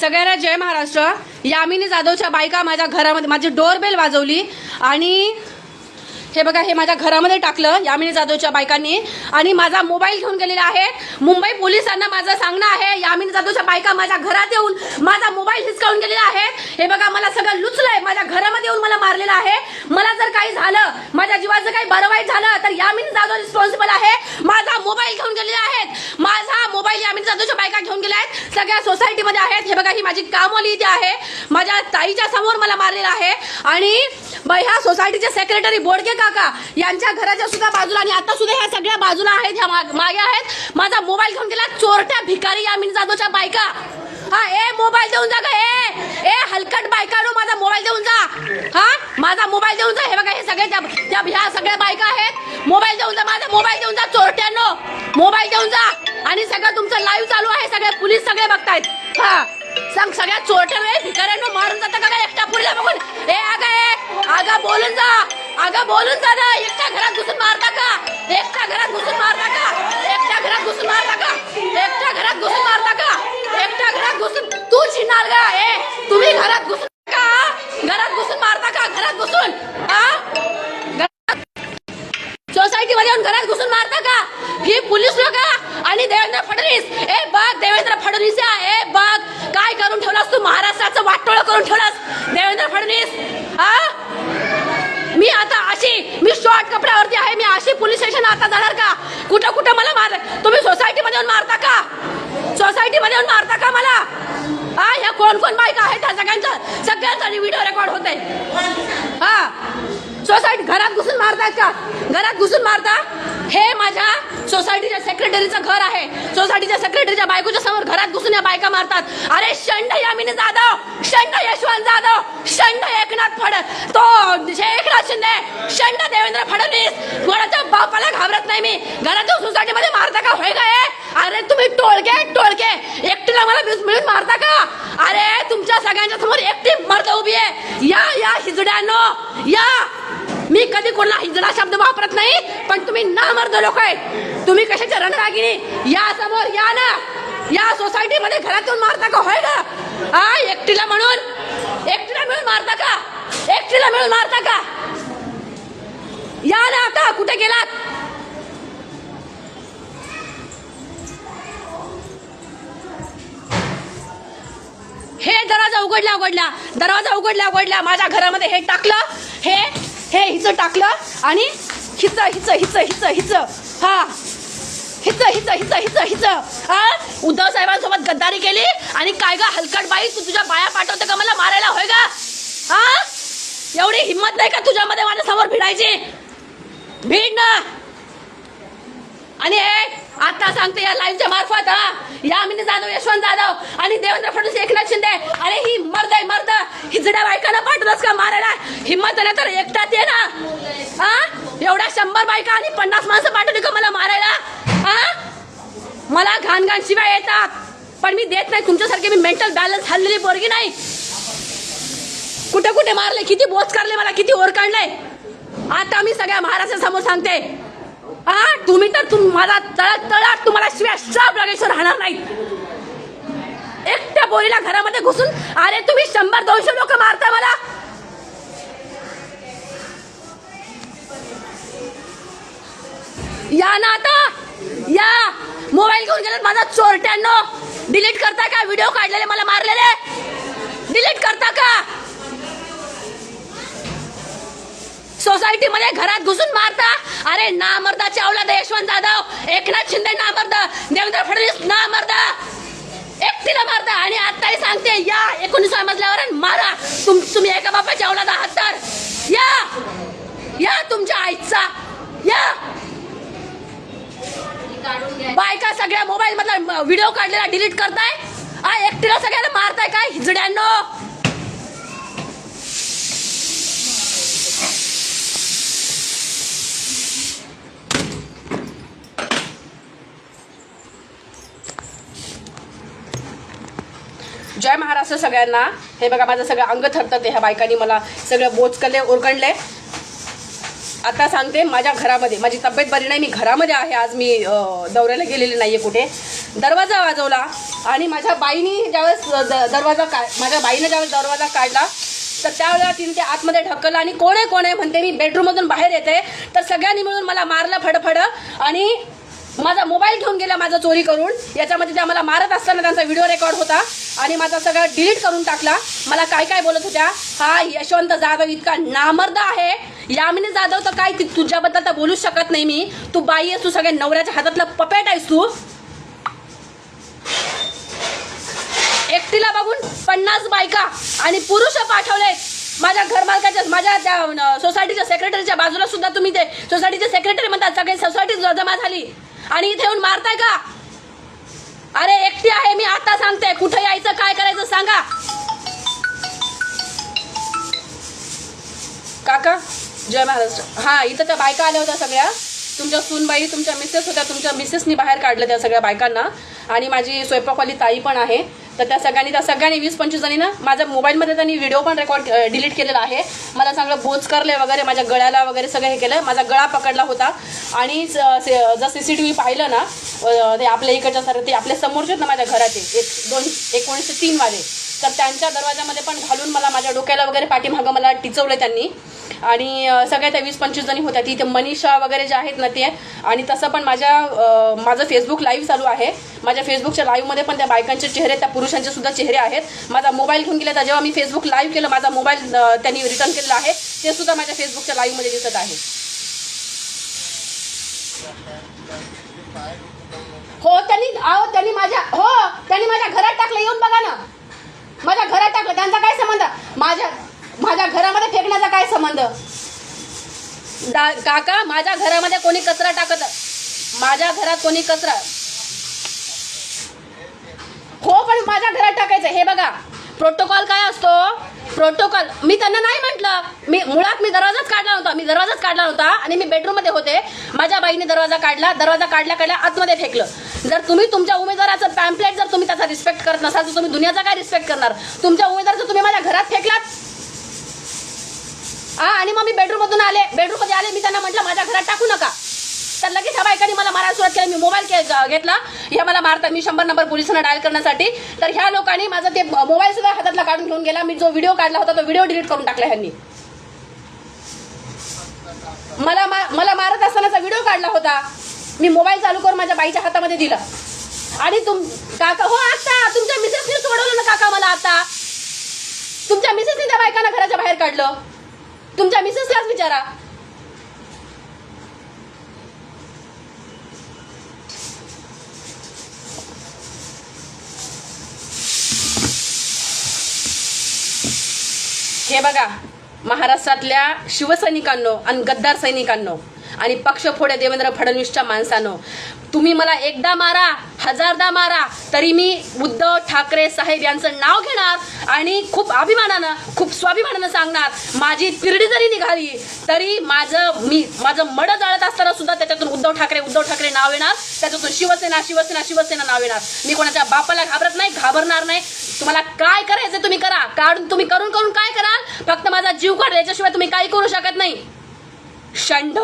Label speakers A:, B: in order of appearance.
A: सगळ्यांना जय महाराष्ट्र. यामिनी जाधवच्या बायका माझ्या घरामध्ये माझी डोरबेल वाजवली आणि हे बघा हे माझ्या घरामध्ये टाकलं यामिनी जाधवच्या बायकांनी. आणि माझा मोबाईल घेऊन गेलेला आहे. मुंबई पोलिसांना माझं सांगणं आहे यामिनी जाधवच्या बायका माझ्या घरात येऊन माझा मोबाईल हिसकावून गेलेला आहे. हे बघा मला सगळं लुचलंय. माझ्या घरामध्ये येऊन मला मारलेलं आहे. मला जर काही झालं माझ्या जीवाचं काही बरं वाईट झालं तर यामिनी जाधव रिस्पॉन्सिबल आहे. माझा मोबाईल घेऊन गेलेला आहेत. माझा मोबाईल यामिनी जाधवच्या बायका घेऊन गेल्या आहेत. सगळ्या सोसायटीमध्ये आहेत. हे बघा ही माझी कामवाली इथे आहे. माझ्या ताईच्या समोर मला मारलेलं आहे. आणि मग ह्या सोसायटीचे सेक्रेटरी बोडके काका यांच्या घराच्या सुद्धा बाजूला आणि आता सुद्धा ह्या सगळ्या बाजूला आहेत ह्या मागे आहेत. माझा मोबाईल घेऊन गेला चोरट्या भिकारी यामिनी जाधवच्या बायका. हा ए मोबाईल देऊन जा ग ए ए हलकट बायकानो माझा मोबाईल देऊन जा. हा माझा मोबाईल देऊन जा. हे बघा हे सगळे त्या ह्या सगळ्या बायका आहेत. मोबाईल देऊन जा माझा मोबाईल देऊन जा चोरट्यांनो. मोबाईल देऊन जा. आणि सगळं तुमचं लाईव्ह चालू आहे सगळे पोलीस सगळे बघतायत. हा. सांग सगळ्या चोरट्या भिकाऱ्यांनो मारून जातं का काय एकटा पुढल्या बघून? ए अगं बोलून जा ना एकट्या घरात घुसून मारता का एकट्या घरात घुसून मारता का एकट्या घरात घुसून मारता का एकट्या घरात घुसून मारता का एकट्या घरात घुसून तू शिनार का? ए तुम्ही घरात घुसून का? घरात घुसून मारता का घरात घुसून. सोसायटी मध्ये येऊन घरात घुसून मारता का ही पोलीस लोक आणि देवेंद्र फडणवीस. ए बघ देवेंद्र फडणवीस ए बघ काय करून ठेवलास तू? महाराष्ट्राचं वाटोळ करून ठेवलास. देवेंद्र फडणवीस हा मी आता अशी मी शॉर्ट कपड्यावरती आहे मी अशी पोलीस स्टेशन आता जाणार का? कुठं कुठं मला मार तुम्ही सोसायटी मध्ये येऊन मारता का? सोसायटी मध्ये येऊन मारता का मला? हा ह्या कोण कोण बायका आहेत? त्या सगळ्यांचा सगळ्यांचा व्हिडिओ रेकॉर्ड होते हा. सोसायटी घरात घुसून मारतात का? घरात घुसून मारता? हे सोसायटीच्या सेक्रेटरीचं घर आहे. सोसायटीच्या सेक्रेटरीच्या बायकोच्या समोर घरात घुसून या बायका मारतात. अरे शंड यामिनी जाधव! शंड यशवंत जाधव! शंड एकनाथ फड तो एकनाथ शिंदे शंड देवेंद्र फडणवीस! कोणाच्या बापाला घाबरत नाही मी. घरात सोसायटीमध्ये मारता का? होय काय अरे तुम्ही टोळके टोळके! एकटीला मला मिळून मारता का? अरे तुमच्या सगळ्यांच्या समोर एकटी मर्द उभी आहे. या या हिजड्यानो! या! मी कधी कोणाला हिजडा शब्द वापरत नाही पण तुम्ही ना मर्द लोक आहे तुम्ही कशाच्या रणरागिनी या समोर या ना. या सोसायटीमध्ये घरातून मारता का? होय का हा एकटीला म्हणून. एकटीला मिळून मारता का? एकटीला मिळून मारता का? या ना आता. कुठे गेलात? हे दरवाजा उघडला उघडला. दरवाजा उघडला उघडला. माझ्या घरामध्ये हे टाकलं. हे हे हिचं टाकलं आणि हिचं हिचं हिचं हिचं हिचं. हा. हिच हिच हिच हिच हिच. हा? उद्धव साहेबांसोबत गद्दारी केली आणि काय गा हलकट बाई तू तुझ्या बाया पाठवते का मला मारायला? होय का? हा? एवढी हिंमत नाही का तुझ्यामध्ये माझ्यासमोर भिडायची? भीड ना. आणि हे आता सांगते या लाईव्हच्या मार्फत हा. या मिनी जाधव यशवंत जाधव आणि देवेंद्र फडणवीस एकनाथ शिंदे. अरे ही मर्द आहे मर्द. हिजड्या बायकांना पाठवलंच का मारायला? हिंमत नाही तर एकटाच ये ना. हा एवढ्या शंभर बायका आणि पन्नास माणसं पाठवली का मला मारायला? हा मला घाण घाण शिवाय येतात. पण मी देत नाही. तुमच्यासारखे मी मेंटल बॅलन्स हल्लेली पोरगी नाही. कुठे कुठे मारले? किती बोच काढले मला? किती ओर काढले? आता मी सगळ्या महाराष्ट्रासमोर सांगते. हा तुम्ही तर तुम माझा तळात तळात तुम्हाला शिवाय शाप लागेश्वर राहणार नाही एकट्या बोरीला घरामध्ये घुसून अरे तुम्ही शंभर दोनशे लोक मारता मला. या ना आता या. मोबाईल घेऊन गेलात माझा चोरट्यांनो. डिलीट करता का? व्हिडिओ काढलेले मला मारलेले. डिलीट करता का? सोसायटी मध्ये घरात घुसून मारता. अरे नामर्दाचे औलाद यशवंत जाधव. एकनाथ शिंदे नामर्द. देवेंद्र फडणवीस नामर्द. एकटीला मारता आणि आत्ताही सांगते या एकोणीस मजल्यावर आणि मारा. तुम तुम्ही एका बापाच्या औलाद आहात तर. या या तुमच्या आईचा. या. बायका सगळ्या मोबाईल मधला व्हिडिओ काढलेला डिलीट करताय. आ एकटीला सगळ्याला मारताय काय? हिजड्यांनो. जय महाराष्ट्र सगळ्यांना. हे बघा माझं सगळं अंग थरथरते ह्या बायकांनी मला सगळं बोचकले ओरगणले आता सांगते माझ्या घरामध्ये माझी तब्येत बरी नाही मी घरामध्ये आहे. आज मी दौऱ्याला गेलेली नाही आहे कुठे. दरवाजा वाजवला आणि माझ्या बाईनी ज्यावेळेस द- दरवाजा का माझ्या बाईने ज्यावेळेस दरवाजा काढला तर त्यावेळेला तिने ते आतमध्ये ढकललं आणि कोण आहे कोण आहे म्हणते मी बेडरूममधून बाहेर येते. तर सगळ्यांनी मिळून मला मारलं फडफड आणि माझा मोबाईल घेऊन गेला माझा चोरी करून. याच्यामध्ये ते मला मारत असताना त्यांचा व्हिडिओ रेकॉर्ड होता आणि माझा सगळा डिलीट करून टाकला. मला काय काय बोलत होत्या? हा यशवंत जाधव इतका नामर्द आहे. यामिनी जाधव तर काय तुझ्याबद्दल तर बोलूच शकत नाही मी. तू बाई आहेस तू सगळ्या नवऱ्याच्या हातातला पपेट आहेस तू. एकटीला बघून पन्नास बायका आणि पुरुष पाठवलेत. माझ्या घरमालकाच्या माझ्या त्या सोसायटीच्या सेक्रेटरीच्या बाजूला सुद्धा तुम्ही ते सोसायटीचे सेक्रेटरी म्हणतात सगळे सोसायटी जमा झाली. आणि इथे येऊन मारताय का? अरे एकटी आहे मी आता सांगते. कुठे यायचं काय करायचं सांगा. काका जय महाराष्ट्र. हा इथं त्या बायका आल्या होत्या सगळ्या. तुमच्या सूनबाई तुमच्या मिसेस होत्या. तुमच्या मिसेसनी बाहेर काढलं त्या सगळ्या बायकांना. आणि माझी स्वयंपाकवाली ताई पण आहे. तर त्या सगळ्यांनी त्या सगळ्यांनी वीस पंचवीस जणीनं माझ्या मोबाईलमध्ये त्यांनी व्हिडिओ पण रेकॉर्ड डिलीट केलेला आहे. मला चांगलं बोच करले वगैरे माझ्या गळ्याला वगैरे सगळं हे केलं. माझा गळा पकडला होता. आणि से- जर सी सी टी व्ही पाहिलं ना ते आपल्या इकडच्या सर ते आपल्या समोरचे आहेत ना माझ्या घराचे. एक दोन एकोणीसशे तीन वाले. तर त्यांच्या दरवाजामध्ये पण घालून मला डोक्याला वगैरे पाठीमागं मला टिचवलं त्यांनी. आणि सगळ्या त्या वीस पंचवीस जणी होत्या. तिथे मनीषा वगैरे जे आहेत ना ते आणि तसं पण माझ्या माझं फेसबुक लाईव्ह चालू आहे. माझ्या फेसबुकच्या लाईव्हमध्ये पण त्या बायकांचे चेहरे त्या पुरुषांचे सुद्धा चेहरे आहेत. माझा मोबाईल घेऊन गेला तर जेव्हा मी फेसबुक लाईव्ह केलं माझा मोबाईल त्यांनी रिटर्न केलेला आहे. ते सुद्धा माझ्या फेसबुकच्या लाईव्हमध्ये दिसत आहे. हो त्यांनी आहो त्यांनी माझ्या हो त्यांनी माझ्या घरात टाकलं. येऊन बघा ना. माझ्या घरात टाकलं. त्यांचा काय संबंध? माझ्या माझ्या घरामध्ये फेकण्याचा काय संबंध? काका माझ्या घरामध्ये कोणी कचरा टाकत माझ्या घरात कोणी कचरा हो पण माझ्या घरात टाकायचं. हे बघा. प्रोटोकॉल काय असतो? प्रोटोकॉल. मी त्यांना नाही म्हटलं. मी मुळात मी दरवाजाच काढला नव्हता. मी दरवाजाच काढला नव्हता आणि मी बेडरूममध्ये होते. माझ्या बाईने दरवाजा काढला. दरवाजा काढल्या काढल्या आतमध्ये फेकलं. जर तुम्ही तुमच्या उमेदवाराचं पॅम्पलेट जर तुम्ही त्याचा रिस्पेक्ट करत नसाल तर तुम्ही दुनियाचा काय रिस्पेक्ट करणार? तुमच्या उमेदवाराचं तुम्ही माझ्या घरात फेकलात? हा आणि मग मी बेडरूममधून आले. बेडरूममध्ये आले मी त्यांना म्हटलं माझ्या घरात टाकू नका. मारा सुरुवात केली मी मोबाईल घेतला. हे मला मारतात मी शंभर नंबर पोलिसांना डायल करण्यासाठी. तर ह्या लोकांनी माझा ते मोबाईल सुद्धा हातातला काढून घेऊन गेला. मी जो व्हिडिओ काढला होता तो व्हिडिओ डिलीट करून टाकला ह्यांनी. मला मा- मला मारत असतानाचा व्हिडिओ काढला होता. मी मोबाईल चालू करून माझ्या बाईच्या हातामध्ये दिला. आणि तुम काका हो आता. तुमच्या मिसेसने सोडवलं ना काका मला आता. तुमच्या मिसेसने त्या बायकांना घराच्या बाहेर काढलं. तुमच्या मिसेसलाच विचारा हे बघा महाराष्ट्रातल्या शिवसैनिकांनो आणि गद्दार सैनिकांनो आणि पक्षफोड्या देवेंद्र फडणवीसच्या माणसानं तुम्ही मला एकदा मारा हजारदा मारा तरी मी उद्धव ठाकरे साहेब यांचं नाव घेणार आणि खूप अभिमानानं खूप स्वाभिमानानं सांगणार माझी तिरडी जरी निघाली तरी माझं मी माझं मड जाळत असताना सुद्धा त्याच्यातून उद्धव ठाकरे उद्धव ठाकरे नाव येणार त्याच्यातून शिवसेना शिवसेना शिवसेना नाव येणार. मी कोणाच्या बापाला घाबरत नाही घाबरणार नाही. तुम्हाला काय करायचं तुम्ही काढून तुम्ही करून करून काय कराल? फक्त माझा जीव काढ याच्याशिवाय तुम्ही काही करू शकत नाही. षंढ.